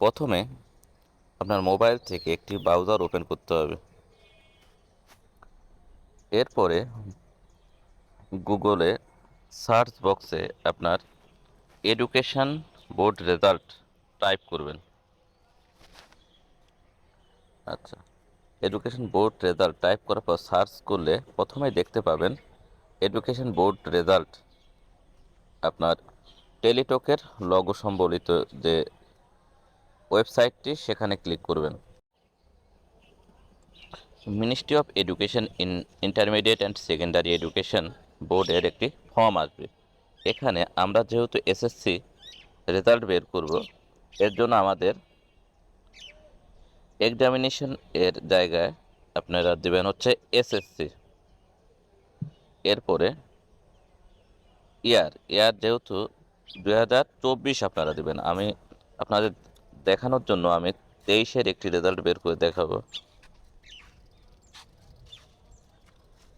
প্রথমে আপনার মোবাইল থেকে একটি ব্রাউজার ওপেন করতে হবে। এরপরে গুগলে সার্চ বক্সে আপনার এডুকেশন বোর্ড রেজাল্ট টাইপ করবেন। আচ্ছা এডুকেশন বোর্ড রেজাল্ট টাইপ করার পর সার্চ করলে প্রথমেই দেখতে পাবেন এডুকেশন বোর্ড রেজাল্ট আপনার টেলিটকের লগো সম্বলিত যে ওয়েবসাইটটি সেখানে ক্লিক করবেন। Ministry of education in intermediate and secondary education বোর্ডের একটি ফর্ম আসবে। এখানে আমরা যেহেতু এসএসসি রেজাল্ট বের করব, এর জন্য আমাদের এক্সামিনেশন এর জায়গায় আপনারা দেবেন হচ্ছে এসএসসি এরপরে ইয়ার ইয়ার যেহেতু দু হাজার চব্বিশ আপনারা দেবেন। আমি আপনাদের দেখানোর জন্য আমি তেইশের একটি রেজাল্ট বের করে দেখাবো।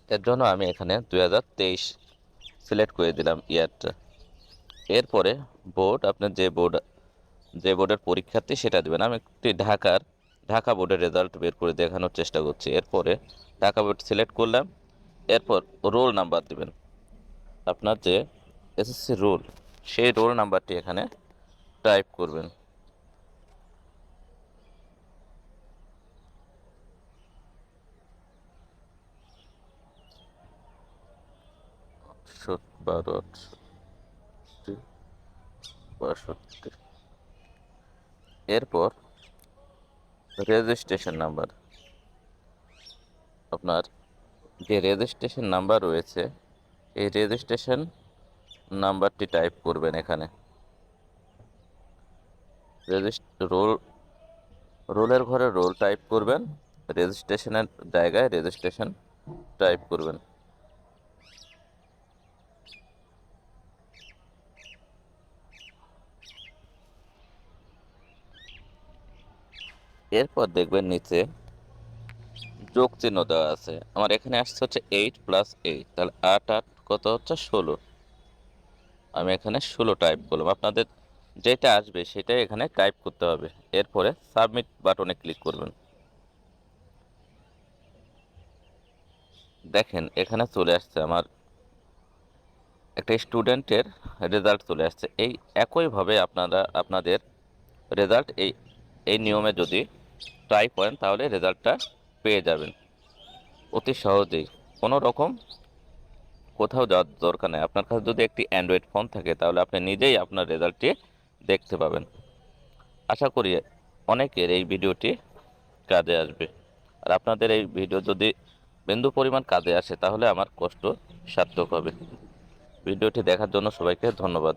এর জন্য আমি এখানে দুই হাজার তেইশ সিলেক্ট করে দিলাম ইয়ারটা। এরপরে বোর্ড আপনার যে বোর্ড যে বোর্ডের পরীক্ষার্থী সেটা দেবেন। আমি একটি ঢাকার, ঢাকা বোর্ডের রেজাল্ট বের করে দেখানোর চেষ্টা করছি। এরপরে ঢাকা বোর্ড সিলেক্ট করলাম। এরপর রোল নাম্বার দেবেন। আপনার যে এসএসসি রোল সেই রোল নাম্বারটি এখানে টাইপ করবেন। বারো আটষট্টি বাষট্টি এরপর রেজিস্ট্রেশন নাম্বার আপনার যে রেজিস্ট্রেশন নাম্বার রয়েছে, এই রেজিস্ট্রেশন নাম্বারটি টাইপ করবেন এখানে। রোল রোলের ঘরে রোল টাইপ করবেন রেজিস্ট্রেশনের জায়গায় রেজিস্ট্রেশন টাইপ করবেন। এরপর দেখবেন নিচে যোগ চিহ্ন দেওয়া আছে। আমার এখানে আসছে হচ্ছে এইট প্লাস এইট তাহলে আট আট কত হচ্ছে? ষোলো। আমি এখানে ষোলো টাইপ করলাম। আপনাদের যেটা আসবে সেটাই এখানে টাইপ করতে হবে। এরপরে সাবমিট বাটনে ক্লিক করবেন। দেখেন, এখানে চলে আসছে আমার একটা স্টুডেন্টের রেজাল্ট চলে আসছে। এই একইভাবে আপনারা, আপনাদের রেজাল্ট এই এই নিয়মে যদি টাইপ করেন, তাহলে রেজাল্টটা পেয়ে যাবেন। অতি সহজেই। কোনো রকম কোথাও যাওয়ার দরকার নেই। আপনার কাছে যদি একটি অ্যান্ড্রয়েড ফোন থাকে, তাহলে আপনি নিজেই আপনার রেজাল্টটি দেখতে পাবেন। আশা করি অনেকের এই ভিডিওটি কাজে আসবে। আর আপনাদের এই ভিডিও যদি বিন্দু পরিমাণ কাজে আসে, তাহলে আমার কষ্ট সার্থক হবে। ভিডিওটি দেখার জন্য সবাইকে ধন্যবাদ।